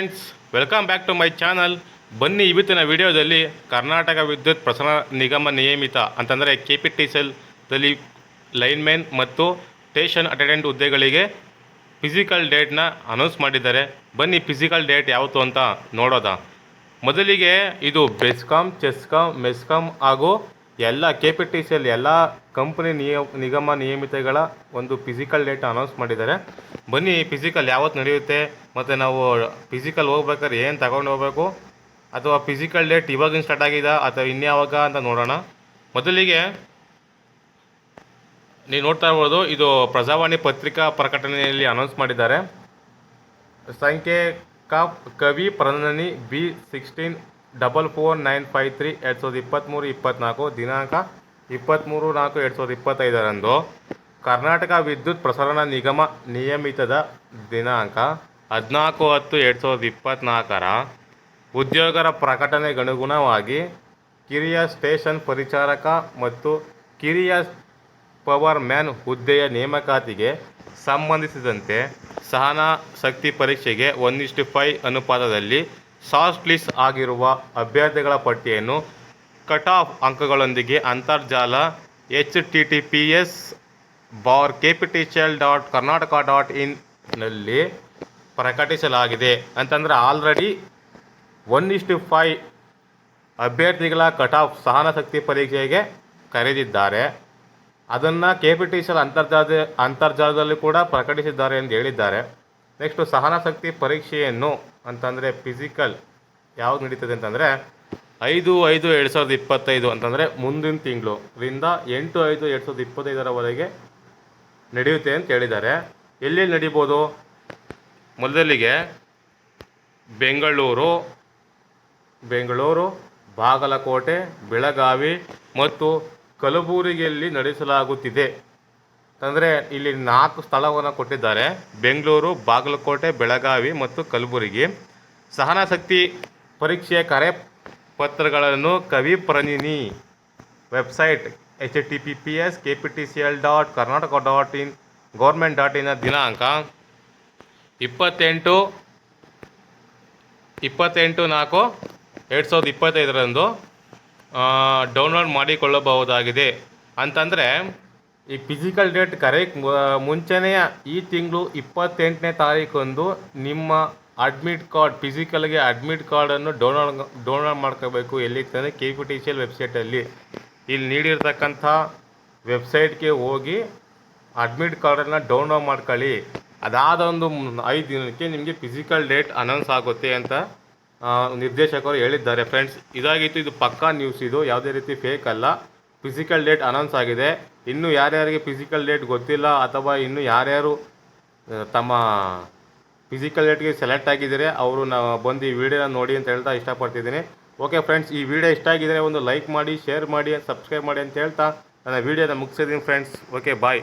Friends welcome back to my channel ಬನ್ನಿ ಇವತ್ತಿನ ವಿಡಿಯೋದಲ್ಲಿ ಕರ್ನಾಟಕ ವಿದ್ಯುತ್ ಪ್ರಸರಣ ನಿಗಮ ನಿಯಮಿತ ಅಂತಂದರೆ ಕೆ ಪಿ ಟಿ ಸೆಲ್ದಲ್ಲಿ ಲೈನ್ಮೆನ್ ಮತ್ತು ಸ್ಟೇಷನ್ ಅಟೆಂಡೆಂಟ್ ಹುದ್ದೆಗಳಿಗೆ ಫಿಸಿಕಲ್ ಡೇಟ್ನ ಅನೌನ್ಸ್ ಮಾಡಿದ್ದಾರೆ. ಬನ್ನಿ ಫಿಸಿಕಲ್ ಡೇಟ್ ಯಾವುದು ಅಂತ ನೋಡೋದ. ಮೊದಲಿಗೆ ಇದು ಬೆಸ್ಕಾಮ್ ಚೆಸ್ಕಾಮ್ ಮೆಸ್ಕಾಮ್ ಹಾಗೂ ಎಲ್ಲ ಕೆ ಪಿ ಟಿ ಸಿಯಲ್ಲಿ ಎಲ್ ಎಲ್ಲ ಕಂಪನಿ ನಿಯ ನಿಗಮ ನಿಯಮಿತಗಳ ಒಂದು ಫಿಸಿಕಲ್ ಡೇಟ್ ಅನೌನ್ಸ್ ಮಾಡಿದ್ದಾರೆ. ಬನ್ನಿ ಫಿಸಿಕಲ್ ಯಾವತ್ತು ನಡೆಯುತ್ತೆ, ಮತ್ತು ನಾವು ಫಿಸಿಕಲ್ ಹೋಗ್ಬೇಕಾದ್ರೆ ಏನು ತಗೊಂಡು ಹೋಗಬೇಕು? ಅಥವಾ ಫಿಸಿಕಲ್ ಡೇಟ್ ಇವಾಗಿನ ಸ್ಟಾರ್ಟ್ ಆಗಿದೆ ಅಥವಾ ಇನ್ಯಾವಾಗ ಅಂತ ನೋಡೋಣ. ಮೊದಲಿಗೆ ನೀವು ನೋಡ್ತಾ ಇರ್ಬೋದು, ಇದು ಪ್ರಜಾವಾಣಿ ಪತ್ರಿಕಾ ಪ್ರಕಟಣೆಯಲ್ಲಿ ಅನೌನ್ಸ್ ಮಾಡಿದ್ದಾರೆ. ಸಂಖ್ಯೆ ಕ, ಕವಿ ಪ್ರಧಾನಿ B sixteen double four nine five three ಎರಡು ಸಾವಿರದ ಇಪ್ಪತ್ತ್ಮೂರು ಇಪ್ಪತ್ತ್ನಾಲ್ಕು ದಿನಾಂಕ ಇಪ್ಪತ್ತ್ಮೂರು ನಾಲ್ಕು, ಎರಡು ಸಾವಿರದ ಇಪ್ಪತ್ತೈದರಂದು ಕರ್ನಾಟಕ ವಿದ್ಯುತ್ ಪ್ರಸರಣ ನಿಗಮ ನಿಯಮಿತದ ದಿನಾಂಕ ಹದಿನಾಲ್ಕು ಹತ್ತು, ಎರಡು ಸಾವಿರದ ಇಪ್ಪತ್ತ್ನಾಲ್ಕರ ಉದ್ಯೋಗರ ಪ್ರಕಟಣೆಗನುಗುಣವಾಗಿ ಕಿರಿಯ ಸ್ಟೇಷನ್ ಪರಿಚಾರಕ ಮತ್ತು ಕಿರಿಯ ಪವರ್ ಮ್ಯಾನ್ ಹುದ್ದೆಯ ನೇಮಕಾತಿಗೆ ಸಂಬಂಧಿಸಿದಂತೆ ಸಹನಾ ಶಕ್ತಿ ಪರೀಕ್ಷೆಗೆ ಒನ್ ಇಷ್ಟು ಫೈ ಅನುಪಾತದಲ್ಲಿ ಸಾಫ್ಟ್ ಲಿಸ್ಟ್ ಆಗಿರುವ ಅಭ್ಯರ್ಥಿಗಳ ಪಟ್ಟಿಯನ್ನು ಕಟ್ ಆಫ್ ಅಂಕಗಳೊಂದಿಗೆ ಅಂತರ್ಜಾಲ H T T P S bar K P T C L dot Karnataka dot ಇನ್ನಲ್ಲಿ ಪ್ರಕಟಿಸಲಾಗಿದೆ. ಅಂತಂದರೆ ಆಲ್ರೆಡಿ ಒನ್ ಇಷ್ಟು ಫೈ ಅಭ್ಯರ್ಥಿಗಳ ಕಟ್ ಆಫ್ ಸಹನಶಕ್ತಿ ಪರೀಕ್ಷೆಗೆ ಕರೆದಿದ್ದಾರೆ. ಅದನ್ನು K P T C L ಅಂತರ್ಜಾಲ ಅಂತರ್ಜಾಲದಲ್ಲಿ ಕೂಡ ಪ್ರಕಟಿಸಿದ್ದಾರೆ ಎಂದು ಹೇಳಿದ್ದಾರೆ. ನೆಕ್ಸ್ಟು ಸಹನಶಕ್ತಿ ಪರೀಕ್ಷೆಯನ್ನು ಅಂತಂದರೆ ಫಿಸಿಕಲ್ ಯಾವ್ದು ನಡೀತದೆ ಅಂತಂದರೆ ಐದು ಐದು ಎರಡು ಸಾವಿರದ ಇಪ್ಪತ್ತೈದು ಅಂತಂದರೆ ಮುಂದಿನ ತಿಂಗಳು ರಿಂದ ಎಂಟು ಐದು ಎರಡು ಸಾವಿರದ ಇಪ್ಪತ್ತೈದರವರೆಗೆ ನಡೆಯುತ್ತೆ ಅಂತ ಹೇಳಿದ್ದಾರೆ. ಎಲ್ಲೆಲ್ಲಿ ನಡೀಬೋದು? ಮೊದಲಿಗೆ ಬೆಂಗಳೂರು ಬೆಂಗಳೂರು, ಬಾಗಲಕೋಟೆ, ಬೆಳಗಾವಿ ಮತ್ತು ಕಲಬುರಗಿಯಲ್ಲಿ ನಡೆಸಲಾಗುತ್ತಿದೆ. ಅಂದರೆ ಇಲ್ಲಿ ನಾಲ್ಕು ಸ್ಥಳವನ್ನು ಕೊಟ್ಟಿದ್ದಾರೆ. ಬೆಂಗಳೂರು, ಬಾಗಲಕೋಟೆ, ಬೆಳಗಾವಿ ಮತ್ತು ಕಲಬುರಗಿ. ಸಹನಾಸಕ್ತಿ ಪರೀಕ್ಷೆಯ ಕರೆ ಪತ್ರಗಳನ್ನು ಕವಿ ಪ್ರಣಿನಿ. Website H T P P S K P T C L dot Karnataka dot in government dot in ದಿನಾಂಕ ಇಪ್ಪತ್ತೆಂಟು ಇಪ್ಪತ್ತೆಂಟು ನಾಲ್ಕು ಎರಡು ಸಾವಿರದ ಇಪ್ಪತ್ತೈದರಂದು ಡೌನ್ಲೋಡ್ ಮಾಡಿಕೊಳ್ಳಬಹುದಾಗಿದೆ. ಅಂತಂದರೆ ಈ ಫಿಸಿಕಲ್ ಡೇಟ್ ಕರೆಕ್ಟ್ ಮುಂಚೆನೇ ಈ ತಿಂಗಳು ಇಪ್ಪತ್ತೆಂಟನೇ ತಾರೀಕಂದು ನಿಮ್ಮ ಅಡ್ಮಿಟ್ ಕಾರ್ಡ್ ಫಿಸಿಕಲ್ಗೆ ಅಡ್ಮಿಟ್ ಕಾರ್ಡನ್ನು ಡೌನ್ಲೋಡ್ ಡೌನ್ಲೋಡ್ ಮಾಡ್ಕೋಬೇಕು. ಎಲ್ಲಿ ಅಂತಂದರೆ K P T C L ವೆಬ್ಸೈಟಲ್ಲಿ ಇಲ್ಲಿ ನೀಡಿರ್ತಕ್ಕಂಥ ವೆಬ್ಸೈಟ್ಗೆ ಹೋಗಿ ಅಡ್ಮಿಟ್ ಕಾರ್ಡನ್ನು ಡೌನ್ಲೋಡ್ ಮಾಡ್ಕೊಳ್ಳಿ. ಅದಾದ ಒಂದು ಐದು ದಿನಕ್ಕೆ ನಿಮಗೆ ಫಿಸಿಕಲ್ ಡೇಟ್ ಅನೌನ್ಸ್ ಆಗುತ್ತೆ ಅಂತ ನಿರ್ದೇಶಕರು ಹೇಳಿದ್ದಾರೆ. ಫ್ರೆಂಡ್ಸ್ ಇದಾಗಿತ್ತು. ಇದು ಪಕ್ಕಾ ನ್ಯೂಸ್ ಇದು. ಯಾವುದೇ ರೀತಿ ಫೇಕ್ ಅಲ್ಲ. ಫಿಸಿಕಲ್ ಡೇಟ್ ಅನೌನ್ಸ್ ಆಗಿದೆ. ಇನ್ನು ಯಾರ್ಯಾರಿಗೆ ಫಿಸಿಕಲ್ ಡೇಟ್ ಗೊತ್ತಿಲ್ಲ ಅಥವಾ ಇನ್ನು ಯಾರ್ಯಾರು ತಮ್ಮ ಫಿಸಿಕಲ್ ಡೇಟ್ಗೆ ಸೆಲೆಕ್ಟ್ ಆಗಿದ್ದರೆ, ಅವರು ನಾವು ಬಂದು ಈ ವಿಡಿಯೋನ ನೋಡಿ ಅಂತ ಹೇಳ್ತಾ ಇಷ್ಟಪಡ್ತಿದ್ದೀನಿ. ಓಕೆ ಫ್ರೆಂಡ್ಸ್ ಈ ವಿಡಿಯೋ ಇಷ್ಟ ಆಗಿದ್ರೆ ಒಂದು ಲೈಕ್ ಮಾಡಿ ಶೇರ್ ಮಾಡಿ ಸಬ್ಸ್ಕ್ರೈಬ್ ಮಾಡಿ ಅಂತ ಹೇಳ್ತಾ ನನ್ನ ವಿಡಿಯೋನ ಮುಗಿಸಿದ್ದೀನಿ ಫ್ರೆಂಡ್ಸ್ ಓಕೆ ಬಾಯ್